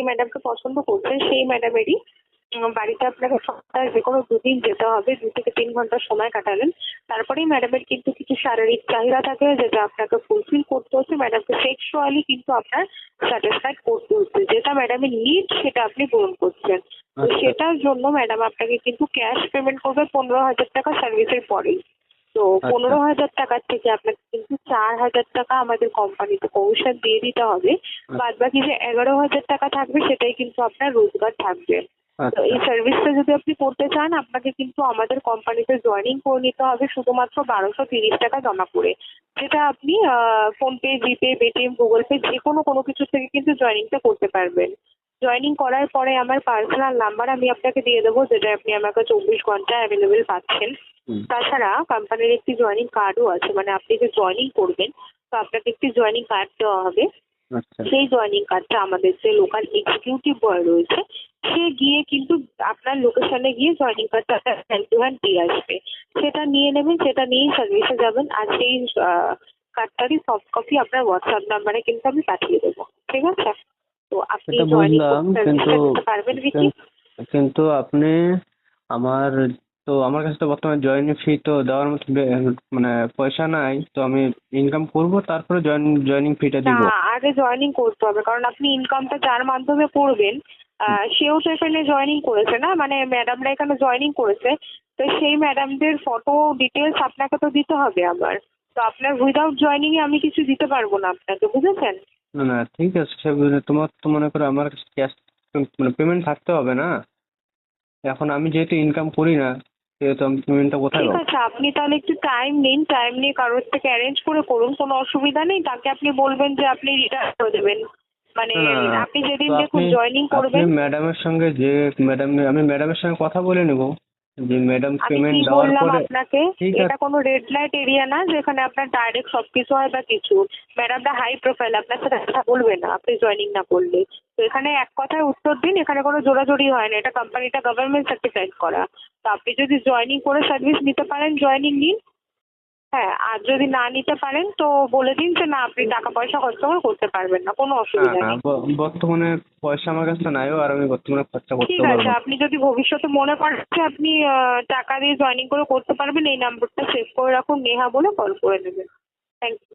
যেই ম্যাডামকে পছন্দ করছেন সেই ম্যাডামেরই বাড়িতে আপনাকে সপ্তাহে যে কোনো দুদিন যেতে হবে দু থেকে তিন ঘণ্টা সময় কাটালেন। তারপরেই ম্যাডামের কিন্তু কিছু শারীরিক চাহিদা থাকে যেটা আপনাকে ফুলফিল করতে হচ্ছে। ম্যাডামকে সেক্সুয়ালি কিন্তু আপনার স্যাটিসফাইড করতে হচ্ছে। যেটা ম্যাডামের নিড সেটা আপনি পূরণ করছেন। তো আচ্ছা। সেটার জন্য ম্যাডাম আপনাকে কিন্তু ক্যাশ পেমেন্ট করবে পনেরো হাজার টাকা সার্ভিসের পরেই। তো আচ্ছা। পনেরো হাজার টাকার থেকে আপনাকে কিন্তু চার হাজার টাকা আমাদের কোম্পানিতে কমিশন দিয়ে দিতে হবে। বাদ বাকি যে এগারো হাজার টাকা থাকবে সেটাই কিন্তু আপনার রোজগার থাকবে। তো আচ্ছা এই সার্ভিসটা যদি আপনি করতে চান আপনাকে কিন্তু আমাদের কোম্পানিতে জয়েনিং করে নিতে হবে শুধুমাত্র বারোশো তিরিশ টাকা জমা করে। যেটা আপনি PhonePe G Pay Paytm Google Pay যে কোনো কোনো কিছু থেকে কিন্তু জয়েনিংটা করতে পারবেন। জয়েনিং করার পরে আমার পার্সোনাল নাম্বার আমি আপনাকে দিয়ে দেবো যেটা আপনি আমাকে চব্বিশ ঘণ্টা অ্যাভেলেবেল পাচ্ছেন। তাছাড়া কোম্পানির একটি জয়েনিং কার্ডও আছে মানে আপনি যে জয়েনিং করবেন তো আপনাকে একটি জয়েনিং কার্ড দেওয়া হবে। আচ্ছা। সেই জয়েনিং কার্ডটা আমাদের যে লোকাল এক্সিকিউটিভ বয় রয়েছে সে গিয়ে কিন্তু আপনার লোকেশনে গিয়ে জয়েনিং কার্ডটা হ্যান্ড টু হ্যান্ড দিয়ে আসবে। সেটা নিয়ে নেবেন সেটা নিয়েই সার্ভিসে যাবেন আর সেই কার্ডটারই সফট কপি আপনার হোয়াটসঅ্যাপ নাম্বারে কিন্তু আমি পাঠিয়ে দেবো ঠিক আছে? তো আপনি সেটা জয়েনিং বুঝলাম কিন্তু করতে পারবেন কি কিন্তু আপনি আমার তো আমার কাছে তো বর্তমানে জয়েনিং ফি তো দেওয়ার মতো মানে পয়সা নাই তো আমি ইনকাম করব তারপরে জয়েন জয়েনিং ফিটা দিব না আগে জয়েনিং করতে হবে কারণ আপনি ইনকামটা যার মাধ্যমে করবেন আহ, সেও তো এখানে জয়েনিং করেছে না মানে ম্যাডামরা এখানে জয়েনিং করেছে তো সেই ম্যাডামদের ফটো ডিটেলস আপনাকে তো দিতে হবে আমার তো আপনার উইদাউট জয়েনিং এ আমি কিছু দিতে পারব না আপনাকে বুঝেছেন? না না ঠিক আছে সে বুঝে তোমার তো মনে করো আমার কাছে ক্যাশ মানে পেমেন্ট থাকতে হবে না। এখন আমি যেহেতু ইনকাম করি না সেহেতু আমি পেমেন্টটা কোথায় ঠিক পাবো? আছে আপনি তাহলে একটু টাইম নিন টাইম নিয়ে কারোর থেকে অ্যারেঞ্জ করে করুন কোনো অসুবিধা নেই তাকে আপনি বলবেন যে আপনি রিটার্ন করে দেবেন। মানে না, না, আপনি যেদিন তো দেখুন আপনি- জয়েনিং আপনি করবেন ম্যাডামের সঙ্গে যে ম্যাডাম আমি ম্যাডামের সঙ্গে কথা বলে নেব। যে ম্যাডাম আমি পেমেন্ট কি দেওয়ার বললাম পরে আপনাকে? এটা কোনো রেড লাইট এরিয়া না যেখানে আপনার ডাইরেক্ট সবকিছু হয় বা কিছু। ম্যাডামটা হাই প্রোফাইল আপনার সাথে কথা বলবে না। আপনি জয়েনিং না করলে। তো এখানে এক কথায় উত্তর দিন এখানে কোনো জোরাজোরি হয় না। এটা কোম্পানিটা গভর্নমেন্ট সার্টিফাইড করা। তো আপনি যদি জয়েনিং করে সার্ভিস নিতে পারেন জয়েনিং নিন। হ্যাঁ আর যদি না নিতে পারেন তো বলে দিন যে না আপনি টাকা পয়সা খরচা করে করতে পারবেন না কোনো অসুবিধা নেই। বর্তমানে পয়সা আমার কাছে নাইও আর আমি বর্তমানে খরচা করতে ঠিক আছে আপনি যদি ভবিষ্যতে মনে করেন যে আপনি টাকা দিয়ে জয়েনিং করে করতে পারবেন এই নাম্বারটা সেভ করে রাখুন নেহা বলে কল করে নেবেন থ্যাংক ইউ